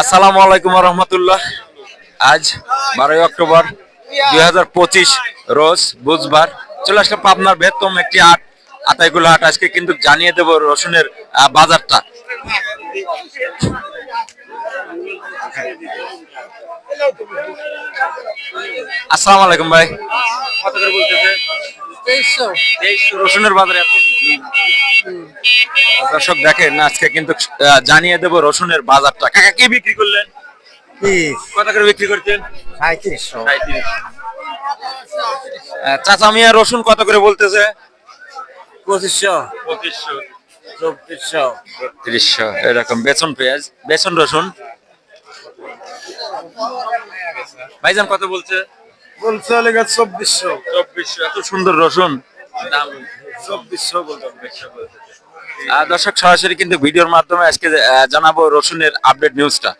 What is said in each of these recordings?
আসসালামু আলাইকুম রহমতুল্লাহ আজ বারোই অক্টোবর দুই হাজার পঁচিশ রোজ বুধবার। চলে আসলে পাবনার বৃহত্তম একটি আট আতাইগুলো হাট। আজকে কিন্তু জানিয়ে দেব রসুনের বাজারটা। আসসালামু আলাইকুম ভাই। কত করে বলতেছে? রসুনের বাজারে এখন। দর্শক দেখেন আজকে কিন্তু জানিয়ে দেব রসুনের বাজারটা। কাকা কি বিক্রি করলেন? কত করে বিক্রি সাঁত্রিশশো চাচা মিয়া রসুন কত করে বলতেছে? পঁচিশশো। পঁচিশশো। চব্বিশশো। তিরিশশো এরকম বেসন পেঁয়াজ বেসন রসুন। ভাইজান কত বলছে? বলছে লেগে চব্বিশশো। চব্বিশশো এত সুন্দর রসুন। দাম। চব্বিশশো বলতে দর্শক সরাসরি কিন্তু ভিডিওর মাধ্যমে আজকে জানাব রসুনের আপডেট নিউজটা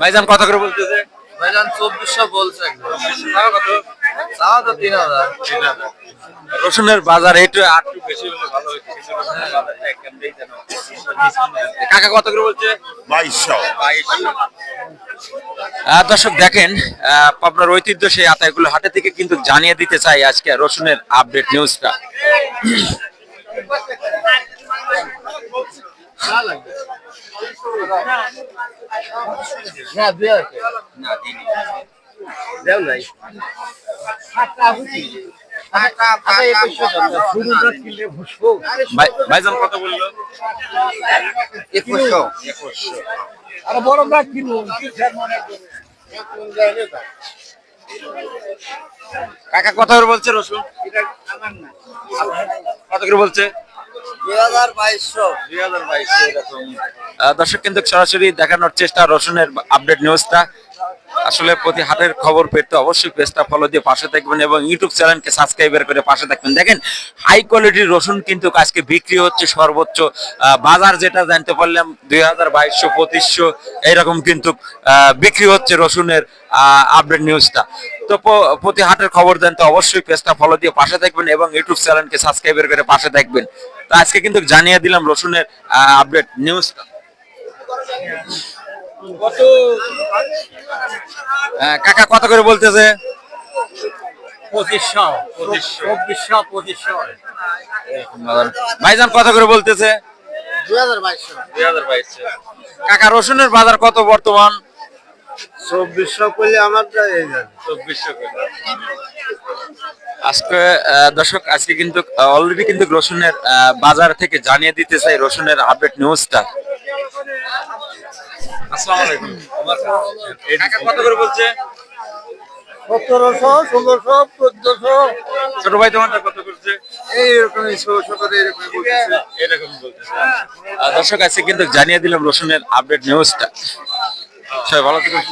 ভাইজান কত করে বলতেছে? ভাইজান চব্বিশশো বলছে কত? তিন হাজার। রসুনের বাজার একটু একটু বেশি হলে ভালো হতো যেন কাকা কত করে বলছে? বাইশশো। আহ, দর্শক দেখেন আহ, পাবনার ঐতিহ্য সেই আতাইগুলো হাটে থেকে কিন্তু জানিয়ে দিতে চাই আজকে রসুনের আপডেট নিউজটা ভাইজান কত বলল একুশশো আরে বড় ব্যাগ কিনবো। কাকা কত করে বলছে রসুন? কত করে বলছে? দর্শক কিন্তু সরাসরি দেখানোর চেষ্টা রসুনের আপডেট নিউজটা আসলে প্রতি হাটের খবর পেতে অবশ্যই পেজটা ফলো দিয়ে পাশে থাকবেন এবং ইউটিউব চ্যানেলকে সাবস্ক্রাইবার করে পাশে থাকবেন। দেখেন হাই কোয়ালিটির রসুন কিন্তু আজকে বিক্রি হচ্ছে সর্বোচ্চ বাজার যেটা জানতে পারলাম, দুই হাজার বাইশশো, পঁচিশশো, এইরকম কিন্তু বিক্রি হচ্ছে রসুনের আপডেট নিউজটা তো প্রতি হাটের খবর জানতে অবশ্যই পেজটা ফলো দিয়ে পাশে থাকবেন এবং ইউটিউব চ্যানেলকে সাবস্ক্রাইবার করে পাশে থাকবেন। তো আজকে কিন্তু জানিয়ে দিলাম রসুনের আপডেট নিউজটা আহ, কাকা কত করে বলতেছে? ভাইজান কত করে বলতেছে? দুই হাজার বাইশশো। কাকা রসুনের বাজার কত বর্তমান? চব্বিশশো করলে আমার আজকে দর্শক আজকে কিন্তু অলরেডি কিন্তু রসুনের বাজার থেকে জানিয়ে দিতে চাই রসুনের আপডেট নিউজটা আসসালামু আলাইকুম। কাকা কত করে বলছে? সতেরোশো ষোলোশো চোদ্দশো। ছোট ভাই তোমারটা কত করছে? এইরকমই ষোলো সতেরো এরকম এরকম বলতেছে। দর্শক আছে কিন্তু জানিয়ে দিলাম রসুনের আপডেট নিউজটা সবাই ভালো থাকুন।